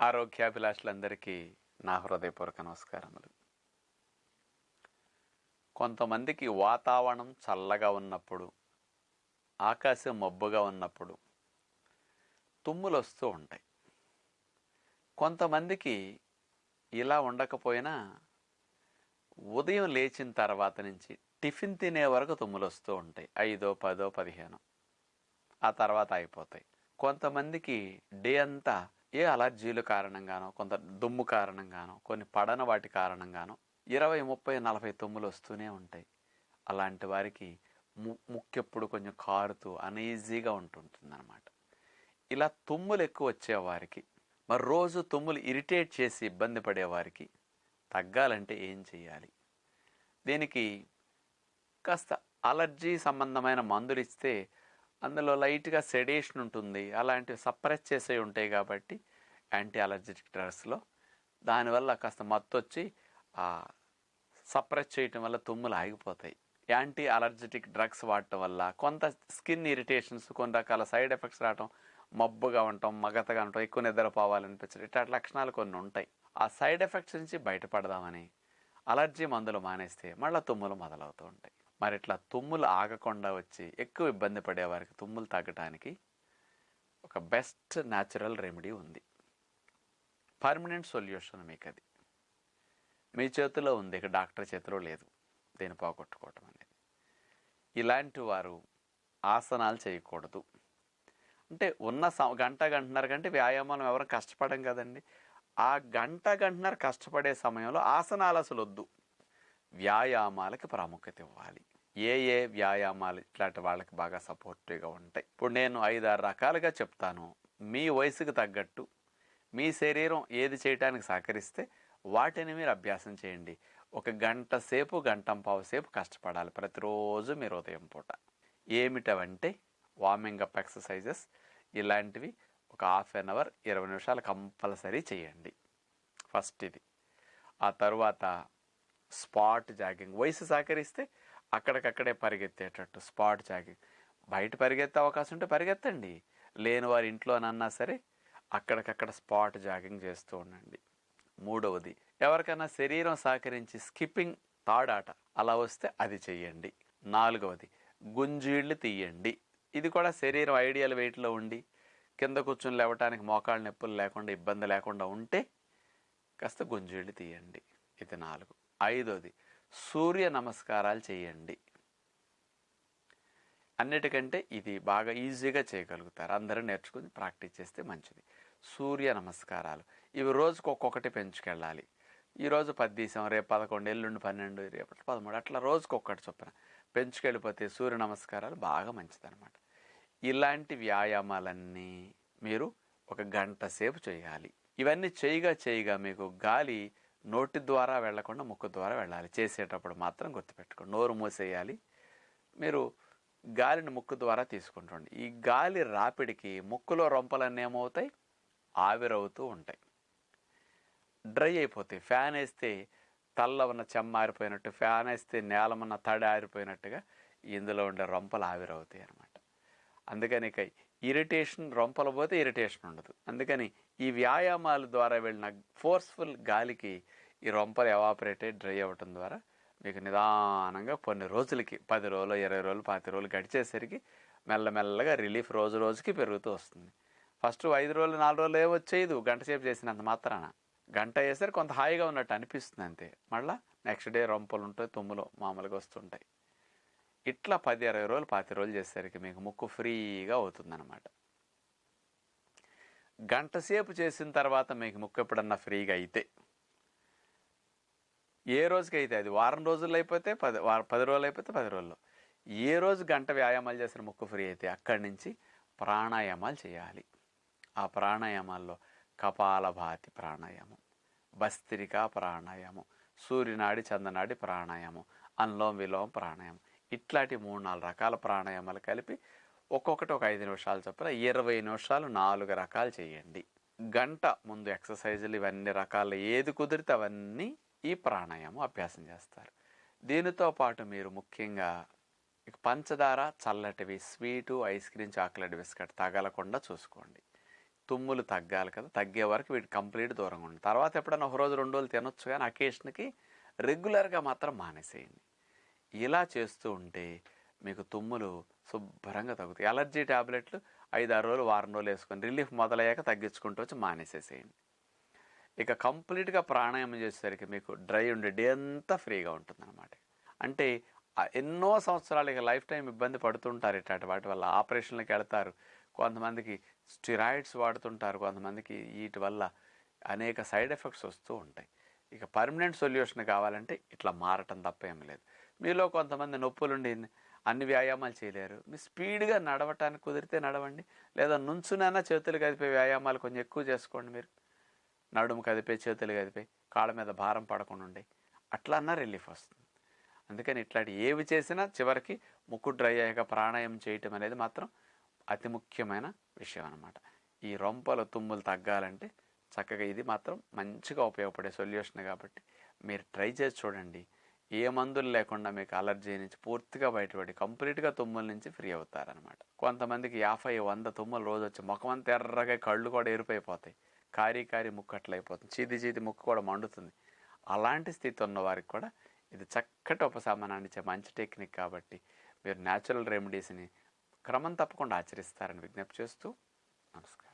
ఆరోగ్యాభిలాషులందరికీ నా హృదయపూర్వక నమస్కారములు. కొంతమందికి వాతావరణం చల్లగా ఉన్నప్పుడు ఆకాశం మబ్బుగా ఉన్నప్పుడు తుమ్ములు వస్తూ ఉంటాయి. కొంతమందికి ఇలా ఉండకపోయినా ఉదయం లేచిన తర్వాత నుంచి టిఫిన్ తినే వరకు తుమ్ములు వస్తూ ఉంటాయి. ఐదో పదో పదిహేను. ఆ తర్వాత అయిపోతాయి. కొంతమందికి డే అంతా ఏ అలర్జీలు కారణంగానో కొంత దుమ్ము కారణంగానో కొన్ని పడన వాటి కారణంగానో ఇరవై ముప్పై నలభై తుమ్ములు వస్తూనే ఉంటాయి. అలాంటి వారికి ము ముక్కెప్పుడు కొంచెం కారుతూ అనీజీగా ఉంటుంటుందన్నమాట. ఇలా తుమ్ములు ఎక్కువ వచ్చేవారికి మరి రోజు తుమ్ములు ఇరిటేట్ చేసి ఇబ్బంది పడేవారికి తగ్గాలంటే ఏం చేయాలి? దీనికి కాస్త అలర్జీ సంబంధమైన మందులు ఇస్తే అందులో లైట్గా సెడేషన్ ఉంటుంది. అలాంటివి సప్రెస్ చేసే ఉంటాయి కాబట్టి యాంటీ అలర్జెటిక్ డ్రగ్స్లో దానివల్ల కాస్త మత్తు వచ్చి సప్రెస్ చేయటం వల్ల తుమ్ములు ఆగిపోతాయి. యాంటీ అలర్జెటిక్ డ్రగ్స్ వాడటం వల్ల కొంత స్కిన్ ఇరిటేషన్స్ కొన్ని రకాల సైడ్ ఎఫెక్ట్స్ రావటం మబ్బుగా ఉండటం మగతగా ఉండటం ఎక్కువ నిద్రపోవాలనిపించడం ఇట్లాంటి లక్షణాలు కొన్ని ఉంటాయి. ఆ సైడ్ ఎఫెక్ట్స్ నుంచి బయటపడదామని అలర్జీ మందులు మానేస్తే మళ్ళీ తుమ్ములు మొదలవుతూ ఉంటాయి. మరి ఇట్లా తుమ్ములు ఆగకుండా వచ్చి ఎక్కువ ఇబ్బంది పడేవారికి తుమ్ములు తగ్గటానికి ఒక బెస్ట్ న్యాచురల్ రెమెడీ ఉంది. పర్మనెంట్ సొల్యూషన్ మీకు అది మీ చేతిలో ఉంది ఇక డాక్టర్ చేతిలో లేదు. దీన్ని పోగొట్టుకోవటం అనేది. ఇలాంటి వారు ఆసనాలు చేయకూడదు. అంటే ఉన్న స గంట గంటన్నర కంటే వ్యాయామం ఎవరు కష్టపడం కదండి. ఆ గంట గంటన్నర కష్టపడే సమయంలో ఆసనాలు అసలు వద్దు. వ్యాయామాలకి ప్రాముఖ్యత ఇవ్వాలి. ఏ ఏ వ్యాయామాలు ఇట్లాంటి వాళ్ళకి బాగా సపోర్టివ్గా ఉంటాయి. ఇప్పుడు నేను ఐదారు రకాలుగా చెప్తాను. మీ వయసుకు తగ్గట్టు మీ శరీరం ఏది చేయడానికి సహకరిస్తే వాటిని మీరు అభ్యాసం చేయండి. ఒక గంట సేపు గంటం సేపు కష్టపడాలి. ప్రతిరోజు మీరు ఉదయం పూట. ఏమిటవంటే వార్మింగ్ అప్ ఎక్సర్సైజెస్ ఇలాంటివి ఒక హాఫ్ అన్ అవర్ ఇరవై నిమిషాలు కంపల్సరీ చేయండి. ఫస్ట్ ఇది. ఆ తరువాత స్పాట్ జాగింగ్. వయసు సహకరిస్తే అక్కడికక్కడే పరిగెత్తేటట్టు స్పాట్ జాగింగ్. బయట పరిగెత్తే అవకాశం ఉంటే పరిగెత్తండి. లేని వారి ఇంట్లోనన్నా సరే అక్కడికక్కడ స్పాట్ జాగింగ్ చేస్తూ ఉండండి. మూడవది ఎవరికైనా శరీరం సహకరించి స్కిప్పింగ్ తాడాట అలా వస్తే అది చెయ్యండి. నాలుగవది గుంజీళ్ళు తీయండి. ఇది కూడా శరీరం ఐడియల్ వెయిట్లో ఉండి కింద కూర్చుని లేవటానికి మోకాళ్ళ నొప్పులు లేకుండా ఇబ్బంది లేకుండా ఉంటే కాస్త గుంజీళ్ళు తీయండి. ఇది నాలుగు. ఐదోది సూర్య నమస్కారాలు చేయండి. అన్నిటికంటే ఇది బాగా ఈజీగా చేయగలుగుతారు. అందరూ నేర్చుకుని ప్రాక్టీస్ చేస్తే మంచిది. సూర్య నమస్కారాలు. ఇవి రోజుకు ఒక్కొక్కటి పెంచుకెళ్ళాలి. ఈరోజు పది తీసాం రేపు పదకొండు ఎల్లుండి పన్నెండు రేపటి పదమూడు అట్లా రోజుకు ఒక్కటి చొప్పున పెంచుకెళ్ళిపోతే సూర్య నమస్కారాలు బాగా మంచిదన్నమాట. ఇలాంటి వ్యాయామాలన్నీ మీరు ఒక గంట సేపు చేయాలి. ఇవన్నీ చేయగా చేయగా మీకు గాలి నోటి ద్వారా వెళ్ళకుండా ముక్కు ద్వారా వెళ్ళాలి. చేసేటప్పుడు మాత్రం గుర్తుపెట్టుకోండి. నోరు మూసేయాలి. మీరు గాలిని ముక్కు ద్వారా తీసుకుంటుండి ఈ గాలి రాపిడికి ముక్కులో రొంపలన్నీ ఏమవుతాయి? ఆవిరవుతూ ఉంటాయి. డ్రై అయిపోతాయి. ఫ్యాన్ వేస్తే తల్ల ఉన్న చెమ్మ ఆరిపోయినట్టు ఫ్యాన్ వేస్తే నేలమన్న తడి ఆరిపోయినట్టుగా ఇందులో ఉండే రొంపలు ఆవిరవుతాయి అనమాట అందుకని ఇక ఇరిటేషన్ రొంపలు పోతే ఇరిటేషన్ ఉండదు. అందుకని ఈ వ్యాయామాల ద్వారా వెళ్ళిన ఫోర్స్ఫుల్ గాలికి ఈ రొంపలు ఎవాపరేట్ డ్రై అవ్వటం ద్వారా మీకు నిదానంగా కొన్ని రోజులకి పది రోజులు ఇరవై రోజులు పాతి రోజులు గడిచేసరికి మెల్లమెల్లగా రిలీఫ్ రోజు రోజుకి పెరుగుతూ వస్తుంది. ఫస్ట్ ఐదు రోజులు నాలుగు రోజులు ఏం వచ్చేది గంట సేపు చేసినంత మాత్రాన. గంట అయ్యేసరికి కొంత హాయిగా ఉన్నట్టు అనిపిస్తుంది అంతే. మళ్ళీ నెక్స్ట్ డే రొంపలు ఉంటాయి తుమ్ములు మామూలుగా వస్తుంటాయి. ఇట్లా పది ఇరవై రోజులు పాతి రోజులు చేసేసరికి మీకు ముక్కు ఫ్రీగా అవుతుందన్నమాట. గంట సేపు చేసిన తర్వాత మీకు ముక్కు ఎప్పుడన్నా ఫ్రీగా అయితే ఏ రోజుకి అయితే అది వారం రోజుల్లో అయిపోతే పది వార పది రోజులు అయిపోతే పది రోజుల్లో. ఏ రోజు గంట వ్యాయామాలు చేసిన ముక్కు ఫ్రీ అయితే అక్కడి నుంచి ప్రాణాయామాలు చేయాలి. ఆ ప్రాణాయామాల్లో కపాలభాతి ప్రాణాయామం భస్త్రికా ప్రాణాయామం సూర్యనాడి చందనాడి ప్రాణాయామం అనులోమ విలోమ ప్రాణాయామం. ఇట్లాంటి మూడు నాలుగు రకాల ప్రాణాయామాలు కలిపి ఒక్కొక్కటి ఒక ఐదు నిమిషాలు చొప్పున ఇరవై నిమిషాలు నాలుగు రకాలు చేయండి. గంట ముందు ఎక్సర్సైజులు ఇవన్నీ రకాలు ఏది కుదిరితే అవన్నీ ఈ ప్రాణాయామం అభ్యాసం చేస్తారు. దీనితో పాటు మీరు ముఖ్యంగా ఇక పంచదార చల్లటివి sweet ice cream chocolate biscuit తగలకుండా చూసుకోండి. తుమ్ములు తగ్గాలి కదా తగ్గే వరకు వీటి కంప్లీట్ దూరంగా ఉండి తర్వాత ఎప్పుడైనా ఒక రోజు రెండు రోజులు తినొచ్చు కానీ అకేషన్కి రెగ్యులర్గా మాత్రం మానేసేయండి. ఇలా చేస్తూ ఉంటే మీకు తుమ్ములు శుభ్రంగా తగ్గుతాయి. అలర్జీ ట్యాబ్లెట్లు ఐదు ఆరు రోజులు వారం రోజులు వేసుకొని రిలీఫ్ మొదలయ్యాక తగ్గించుకుంటూ వచ్చి మానేసేసేయండి. ఇక కంప్లీట్గా ప్రాణాయామం చేసేసరికి మీకు డ్రై ఉండే డే అంతా ఫ్రీగా ఉంటుందన్నమాట. అంటే ఎన్నో సంవత్సరాలు ఇక లైఫ్ టైం ఇబ్బంది పడుతుంటారు ఇట్లాంటి వాటి వల్ల ఆపరేషన్లకు వెళ్తారు. కొంతమందికి స్టిరాయిడ్స్ వాడుతుంటారు కొంతమందికి వీటి వల్ల అనేక సైడ్ ఎఫెక్ట్స్ వస్తూ ఉంటాయి. ఇక పర్మనెంట్ సొల్యూషన్ కావాలంటే ఇట్లా మారటం తప్ప ఏం లేదు. మీలో కొంతమంది నొప్పులుండి అన్ని వ్యాయామాలు చేయలేరు. మీ స్పీడ్గా నడవటానికి కుదిరితే నడవండి. లేదా నుంచునైనా చేతులు కదిపే వ్యాయామాలు కొంచెం ఎక్కువ చేసుకోండి మీరు. నడుము కదిపే చేతులు కదిపే కాళ్ళ మీద భారం పడకుండా ఉండే. అట్లా అన్నా రిలీఫ్ వస్తుంది. అందుకని ఇట్లాంటి ఏవి చేసినా చివరికి ముక్కు డ్రై అయ్యాక ప్రాణాయామం చేయటం అనేది మాత్రం అతి ముఖ్యమైన విషయం అనమాట ఈ రొంపల తుమ్ములు తగ్గాలంటే చక్కగా ఇది మాత్రం మంచిగా ఉపయోగపడే సొల్యూషన్ కాబట్టి మీరు ట్రై చేసి చూడండి. ఏ మందులు లేకుండా మీకు అలర్జీ నుంచి పూర్తిగా బయటపడి కంప్లీట్గా తుమ్ముల నుంచి ఫ్రీ అవుతారనమాట కొంతమందికి యాభై వంద తుమ్ములు రోజు వచ్చి ముఖం అంతా ఎర్రగా కళ్ళు కూడా ఎరిపోయిపోతాయి కారీ కారీ ముక్కు అట్లయిపోతుంది చీది చీది ముక్కు కూడా మండుతుంది. అలాంటి స్థితి ఉన్న వారికి కూడా ఇది చక్కటి ఉపశమనాన్ని ఇచ్చే మంచి టెక్నిక్ కాబట్టి మీరు న్యాచురల్ రెమెడీస్ని క్రమం తప్పకుండా ఆచరిస్తారని విజ్ఞప్తి చేస్తూ నమస్కారం.